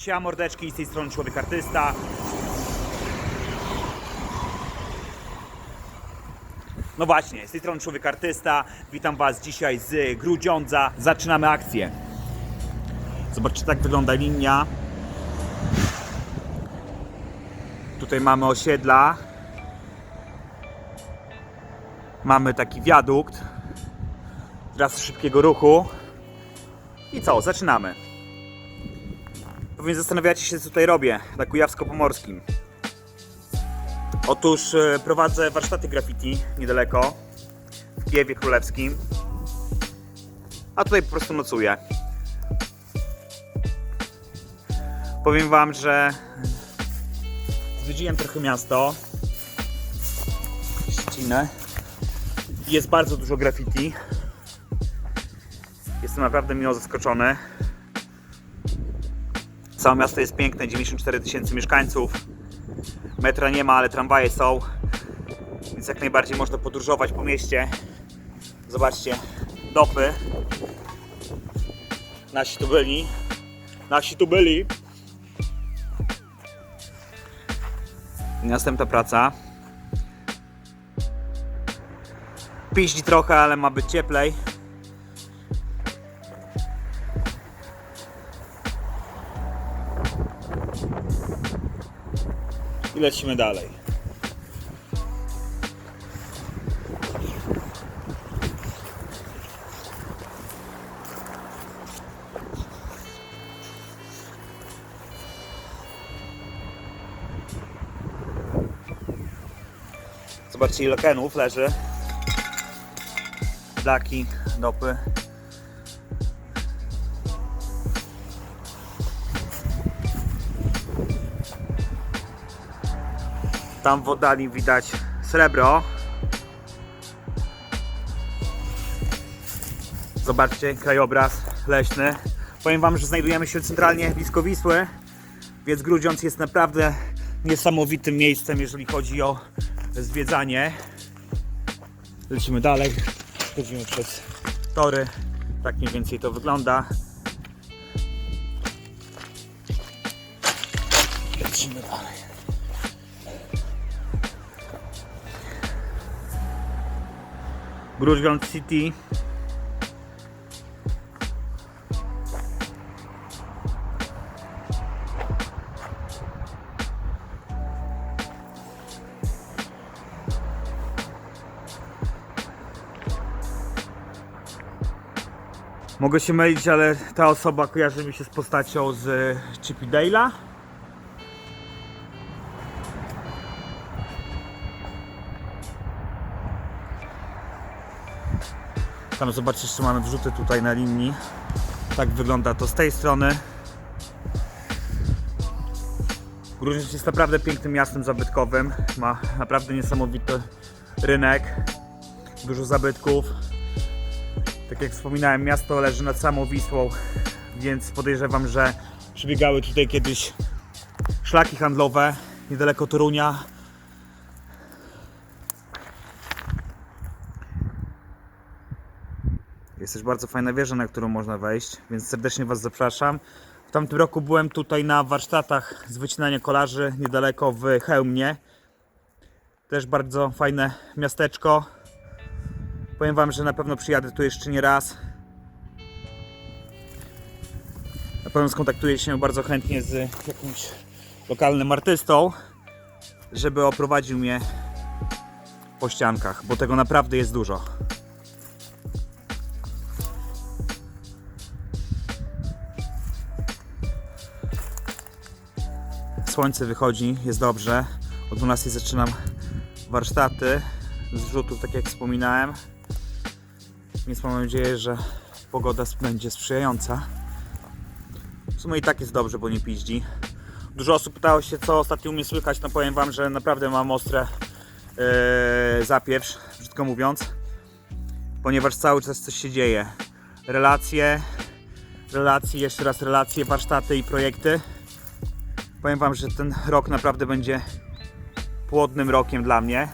Cia mordeczki z tej strony Człowiek Artysta. No właśnie, z tej strony Człowiek Artysta. Witam Was dzisiaj z Grudziądza. Zaczynamy akcję. Zobaczcie, tak wygląda linia. Tutaj mamy osiedla. Mamy taki wiadukt. Trasy szybkiego ruchu. I co? Zaczynamy. Pewnie zastanawiacie się, co tutaj robię na Kujawsko-Pomorskim. Otóż e, prowadzę warsztaty graffiti niedaleko, w Kijewie Królewskim. A tutaj po prostu nocuję. Powiem Wam, że zwiedziłem trochę miasto. Szczecinę. Jest bardzo dużo graffiti. Jestem naprawdę miło zaskoczony. Całe miasto jest piękne, 94 tysięcy mieszkańców. Metra nie ma, ale tramwaje są. Więc jak najbardziej można podróżować po mieście. Zobaczcie, dopy. Nasi tu byli. Nasi tu byli. Następna praca. Piździ trochę, ale ma być cieplej. I lecimy dalej. Zobaczcie ile kenów leży. Daki, dopy. Tam w oddali widać srebro. Zobaczcie, krajobraz leśny. Powiem Wam, że znajdujemy się centralnie blisko Wisły, więc Grudziądz jest naprawdę niesamowitym miejscem, jeżeli chodzi o zwiedzanie. Lecimy dalej, chodzimy przez tory. Tak mniej więcej to wygląda. Lecimy dalej. Grudziądz City. Mogę się mylić, ale ta osoba kojarzy mi się z postacią z Chippy Dale'a. Tam zobaczysz, jeszcze mamy wrzuty tutaj na linii. Tak wygląda to z tej strony. Grudziądz jest naprawdę pięknym miastem zabytkowym. Ma naprawdę niesamowity rynek. Dużo zabytków. Tak jak wspominałem, miasto leży nad samą Wisłą, więc podejrzewam, że przebiegały tutaj kiedyś szlaki handlowe niedaleko Torunia. Jest też bardzo fajna wieża, na którą można wejść, więc serdecznie Was zapraszam. W tamtym roku byłem tutaj na warsztatach z wycinania kolarzy niedaleko w Chełmie. Też bardzo fajne miasteczko. Powiem Wam, że na pewno przyjadę tu jeszcze nie raz. Na pewno skontaktuję się bardzo chętnie z jakimś lokalnym artystą, żeby oprowadził mnie po ściankach, bo tego naprawdę jest dużo. Słońce wychodzi, jest dobrze. O 12 zaczynam warsztaty z rzutów, tak jak wspominałem. Więc mam nadzieję, że pogoda będzie sprzyjająca. W sumie i tak jest dobrze, bo nie piździ. Dużo osób pytało się, co ostatnio u mnie słychać. No powiem Wam, że naprawdę mam ostre yy, zapieprz, brzydko mówiąc. Ponieważ cały czas coś się dzieje. Relacje, relacje, jeszcze raz relacje, warsztaty i projekty. Powiem Wam, że ten rok naprawdę będzie płodnym rokiem dla mnie.